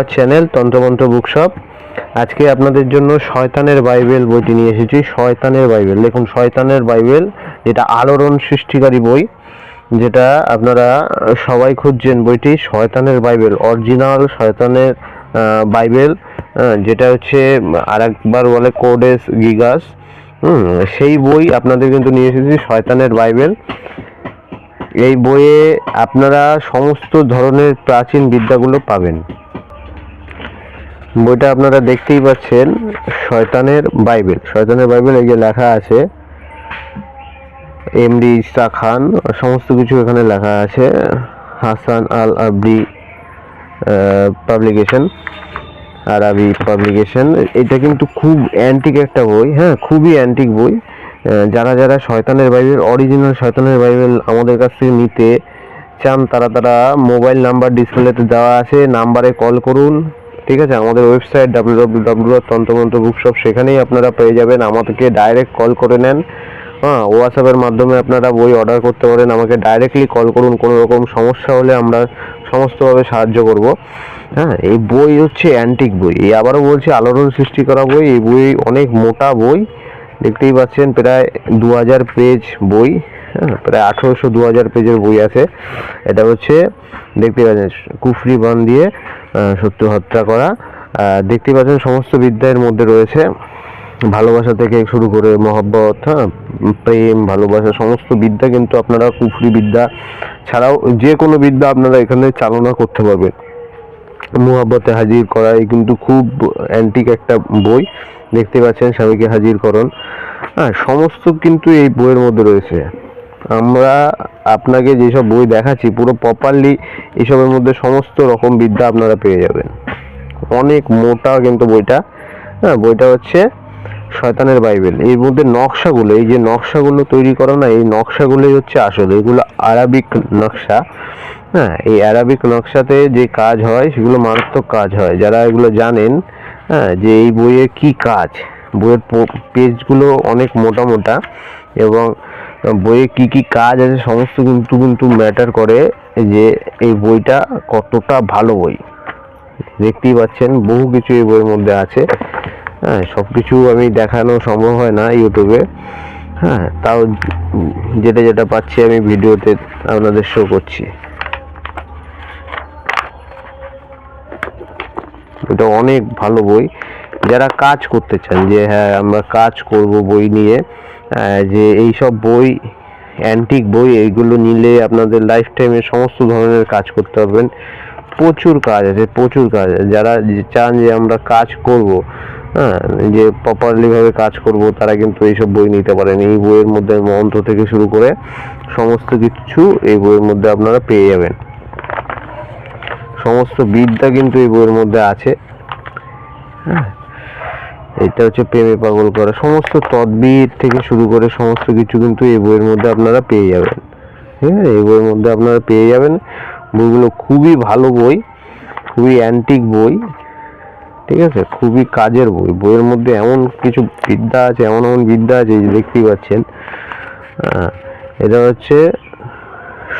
Our channel তন্ত্রমন্ত্র bookshop আজকে আপনাদের জন্য শয়তানের বাইবেল বইটি নিয়ে এসেছি। শয়তানের বাইবেল। দেখুন, শয়তানের বাইবেল, যেটা আলোড়ন সৃষ্টিকারী বই, যেটা আপনারা সবাই খুঁজছেন বইটি, শয়তানের বাইবেল, অরিজিনাল শয়তানের বাইবেল যেটা হচ্ছে আর একবার বলে কোডেস গিগাস। সেই বই আপনাদের কিন্তু নিয়ে এসেছি, শয়তানের বাইবেল। এই বইয়ে আপনারা সমস্ত ধরনের প্রাচীন বিদ্যাগুলো পাবেন। বইটা আপনারা দেখতেই পাচ্ছেন, শয়তানের বাইবেল। শয়তানের বাইবেল এই যে লেখা আছে, এমডি ইসা খান, সমস্ত কিছু এখানে লেখা আছে, হাসান আল আবরি পাবলিকেশন আরবি পাবলিকেশন এটা কিন্তু খুব অ্যান্টিক একটা বই হ্যাঁ খুবই অ্যান্টিক বই। যারা যারা শয়তানের বাইবেল অরিজিনাল শয়তানের বাইবেল আমাদের কাছ থেকে নিতে চান, তারা তারা মোবাইল নাম্বার ডিসপ্লেতে দেওয়া আছে নাম্বারে কল করুন। ঠিক আছে? আমাদের website W W W Tantramantra bookshop সেখানেই আপনারা পেয়ে যাবেন। আমাদেরকে ডাইরেক্ট কল করে নেন। হ্যাঁ হোয়াটসঅ্যাপের মাধ্যমে আপনারা বই অর্ডার করতে পারেন। আমাকে ডাইরেক্টলি কল করুন, কোনো রকম সমস্যা হলে আমরা সমস্তভাবে সাহায্য করব। হ্যাঁ এই বই হচ্ছে অ্যান্টিক বই। এই আবারও বলছি, আলোড়ন সৃষ্টি করা বই। এই বই অনেক মোটা বই। দেখতেই পাচ্ছেন, প্রায় দু হাজার পেজ বই। হ্যাঁ প্রায় আঠেরোশো দু হাজার পেজের বই আছে। এটা হচ্ছে দেখতে পাচ্ছেন, কুফরি বান দিয়ে শত্রু হত্যা করা। দেখতে পাচ্ছেন, সমস্ত বিদ্যার মধ্যে রয়েছে ভালোবাসা থেকে শুরু করে মহব্বত হ্যাঁ প্রেম, ভালোবাসা, সমস্ত বিদ্যা কিন্তু আপনারা কুফরি বিদ্যা ছাড়াও যে কোনো বিদ্যা আপনারা এখানে চালনা করতে পারবেন। মুহাব্বতে হাজির করা, এই কিন্তু খুব অ্যান্টিক একটা বই। দেখতে পাচ্ছেন, স্বামীকে হাজির করণ হ্যাঁ সমস্ত কিন্তু এই বইয়ের মধ্যে রয়েছে। আমরা আপনাকে যেসব বই দেখাচ্ছি, পুরো প্রপারলি এসবের মধ্যে সমস্ত রকম বিদ্যা আপনারা পেয়ে যাবেন। অনেক মোটা কিন্তু বইটা। হ্যাঁ বইটা হচ্ছে শয়তানের বাইবেল। এর মধ্যে নকশাগুলো, এই যে নকশাগুলো তৈরি করা না, এই নকশাগুলোই হচ্ছে আসল। এগুলো আরবিক নকশা। হ্যাঁ এই অ্যারাবিক নকশাতে যে কাজ হয়, সেগুলো মারাত্মক কাজ হয়। যারা এগুলো জানেন হ্যাঁ যে এই বইয়ে কি কাজ? বইয়ের পেজগুলো অনেক মোটা মোটা এবং বইয়ে কি কি কাজ আছে, সমস্ত কিন্তু কিন্তু ম্যাটার করে যে এই বইটা কতটা ভালো বই। দেখতেই পাচ্ছেন, বহু কিছু এই বইয়ের মধ্যে আছে। হ্যাঁ সব কিছু আমি দেখানো সম্ভব হয় না ইউটিউবে। হ্যাঁ তাও যেটা যেটা পাচ্ছি আমি ভিডিওতে আপনাদের শো করছি। এটা অনেক ভালো বই। যারা কাজ করতে চান, যে হ্যাঁ আমরা কাজ করব বই নিয়ে যে এই সব বই অ্যান্টিক বই এইগুলো নিলে আপনাদের লাইফ টাইমে সমস্ত ধরনের কাজ করতে পারবেন। প্রচুর কাজ আছে, প্রচুর কাজ আছে। যারা চান যে আমরা কাজ করব হ্যাঁ যে প্রপারলিভাবে কাজ করব, তারা কিন্তু এইসব বই নিতে পারেন। এই বইয়ের মধ্যে মন্ত্র থেকে শুরু করে সমস্ত কিছু এই বইয়ের মধ্যে আপনারা পেয়ে যাবেন। সমস্ত বিদ্যা কিন্তু এই বইয়ের মধ্যে আছে। হ্যাঁ এটা হচ্ছে প্রেমে পাগল করা। সমস্ত তদবির থেকে শুরু করে সমস্ত কিছু কিন্তু এই বইয়ের মধ্যে আপনারা পেয়ে যাবেন। হ্যাঁ এই বইয়ের মধ্যে আপনারা পেয়ে যাবেন। বইগুলো খুবই ভালো বই, খুবই অ্যান্টিক বই, ঠিক আছে? খুবই কাজের বই। বইয়ের মধ্যে এমন কিছু বিদ্যা আছে, এমন এমন বিদ্যা আছে যে দেখতেই পাচ্ছেন। এটা হচ্ছে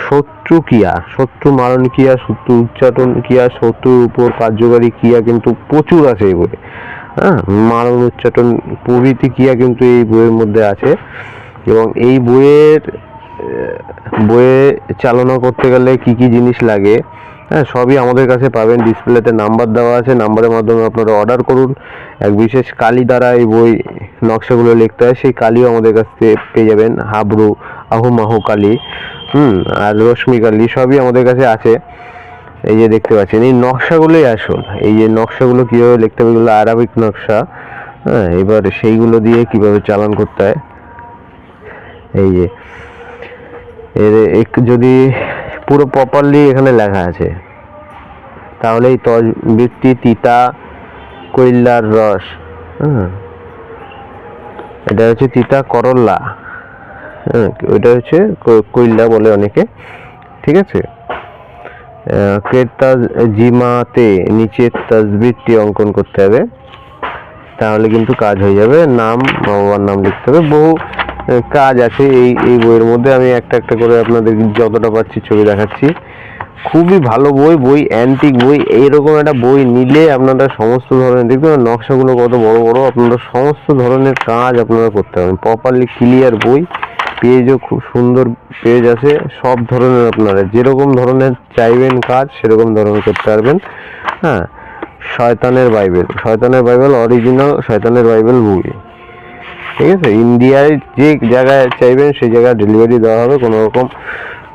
শত্রু ক্রিয়া শত্রু মারণ ক্রিয়া শত্রু উচ্চাটন ক্রিয়া শত্রুর উপর কার্যকারী ক্রিয়া কিন্তু প্রচুর আছে এই বইয়ে। হ্যাঁ মারণ উচ্চাটন প্রভৃতি ক্রিয়া কিন্তু এই বইয়ের মধ্যে আছে। এবং এই বইয়ের বইয়ে চালনা করতে গেলে কি কি জিনিস লাগে হ্যাঁ সবই আমাদের কাছে পাবেন। ডিসপ্লেতে নাম্বার দেওয়া আছে, নাম্বারের মাধ্যমে আপনারা অর্ডার করুন। এক বিশেষ কালি দ্বারা এই বই নকশাগুলো লিখতে হয়, সেই কালিও আমাদের কাছ থেকে পেয়ে যাবেন। হাবরু আহুমাহু কালি, হুম, আর রশ্মি কালি, সবই আমাদের কাছে আছে। এই যে দেখতে পাচ্ছেন, এই নকশাগুলোই আসল। এই যে নকশাগুলো কীভাবে লিখতে হবে, এগুলো আরবিক নকশা। হ্যাঁ এবার সেইগুলো দিয়ে কীভাবে চালান করতে হয়। এই যে, এর এক- যদি পুরো প্রপারলি এখানে লেখা আছে তাহলে এই তজবিরটি তিতা, কৈলার রস হ্যাঁ। এটা হচ্ছে তিতা করল্লা হ্যাঁ ওইটা হচ্ছে কো- কৈলা বলে অনেকে, ঠিক আছে? ক্রেতা জিমাতে নিচে তাজবিরটি অঙ্কন করতে হবে। তাহলে কিন্তু কাজ হয়ে যাবে। নাম মা বাবার নাম লিখতে হবে। বহু কাজ আছে এই এই বইয়ের মধ্যে। আমি একটা একটা করে আপনাদের যতটা পাচ্ছি ছবি দেখাচ্ছি। খুবই ভালো বই বই অ্যান্টিক বই। এইরকম একটা বই নিলে আপনারা সমস্ত ধরনের দেখবেন নকশাগুলো কত বড় বড়। আপনারা সমস্ত ধরনের কাজ আপনারা করতে পারবেন। প্রপারলি ক্লিয়ার বই। পেজও খুব সুন্দর পেজ আছে। সব ধরনের আপনারা যেরকম ধরনের চাইবেন কাজ সেরকম ধরনের করতে পারবেন। হ্যাঁ শয়তানের বাইবেল। শয়তানের বাইবেল অরিজিনাল শয়তানের বাইবেল বই ঠিক আছে? ইন্ডিয়ায় যে জায়গায় চাইবেন সেই জায়গায় ডেলিভারি দেওয়া হবে। কোনো রকম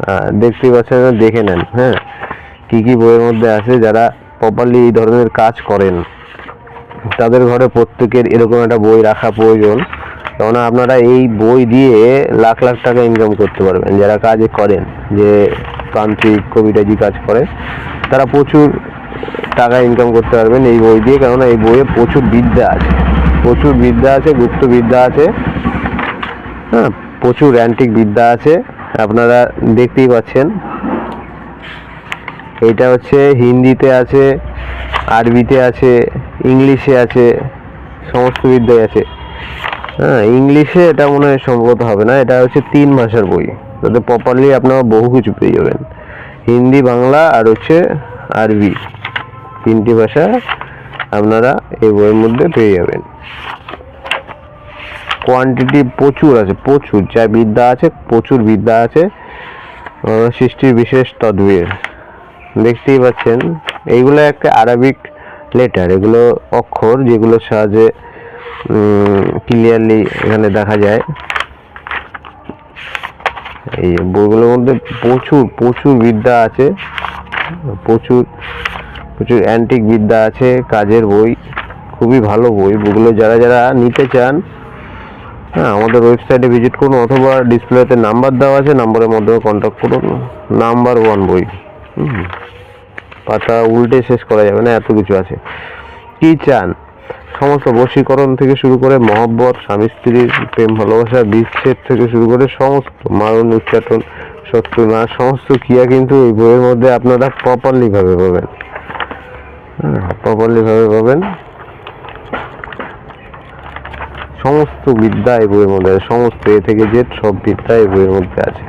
আহ, দেখতেই পাচ্ছেন দেখে নেন। হ্যাঁ কী কী বইয়ের মধ্যে আছে যারা প্রপারলি এই ধরনের কাজ করেন। তাদের ঘরে প্রত্যেকের এরকম একটা বই রাখা প্রয়োজন। কেননা আপনারা এই বই দিয়ে লাখ লাখ টাকা ইনকাম করতে পারবেন। যারা কাজ করেন, যে তান্ত্রিক কবিরাজি কাজ করে, তারা প্রচুর টাকা ইনকাম করতে পারবেন এই বই দিয়ে। কেননা এই বইয়ে প্রচুর বিদ্যা আছে। প্রচুর বিদ্যা আছে, গুপ্ত বিদ্যা আছে। হ্যাঁ প্রচুর অ্যান্টিক বিদ্যা আছে। আপনারা দেখতেই পাচ্ছেন। এটা হচ্ছে হিন্দিতে আছে, আরবিতে আছে, ইংলিশে আছে, সমস্ত বিদ্যায় আছে। হ্যাঁ ইংলিশে এটা মনে হয় সম্ভবত হবে না, এটা হচ্ছে তিন ভাষার বই। তাতে প্রপারলি আপনারা বহু কিছু পেয়ে যাবেন। হিন্দি, বাংলা আর হচ্ছে আরবি। তিনটি ভাষা আপনারা এই বইয়ের মধ্যে পেয়ে যাবেন। কোয়ান্টিটি প্রচুর আছে, প্রচুর। যা বিদ্যা আছে, প্রচুর বিদ্যা আছে। সৃষ্টির বিশেষ তদ্বির। দেখতেই পাচ্ছেন, এইগুলো একটা আরবিক লেটার এগুলো অক্ষর যেগুলোর সাহায্যে ক্লিয়ারলি এখানে দেখা যায়। এই বইগুলোর মধ্যে প্রচুর প্রচুর বিদ্যা আছে। প্রচুর প্রচুর অ্যান্টিক বিদ্যা আছে, কাজের বই, খুবই ভালো বই। বইগুলো যারা যারা নিতে চান হ্যাঁ আমাদের ওয়েবসাইটে ভিজিট করুন অথবা ডিসপ্লেতে নাম্বার দেওয়া আছে নাম্বারের মাধ্যমে কন্ট্যাক্ট করুন। নাম্বার ওয়ান বই। পাতা উল্টে শেষ করা যাবে না, এত কিছু আছে। কি চান? সমস্ত বশীকরণ থেকে শুরু করে মহব্বত, স্বামী স্ত্রীর প্রেম, ভালোবাসা, বিচ্ছেদ থেকে শুরু করে সমস্ত মারণ উচ্চাটন শত্রু না সমস্ত ক্রিয়া কিন্তু এই বইয়ের মধ্যে আপনারা প্রপারলি ভাবে পাবেন। প্রপারলি ভাবে পাবেন। সমস্ত বিদ্যা এই বইয়ের মধ্যে আছে, সমস্ত এ থেকে জেড সব বিদ্যা এই বইয়ের মধ্যে আছে।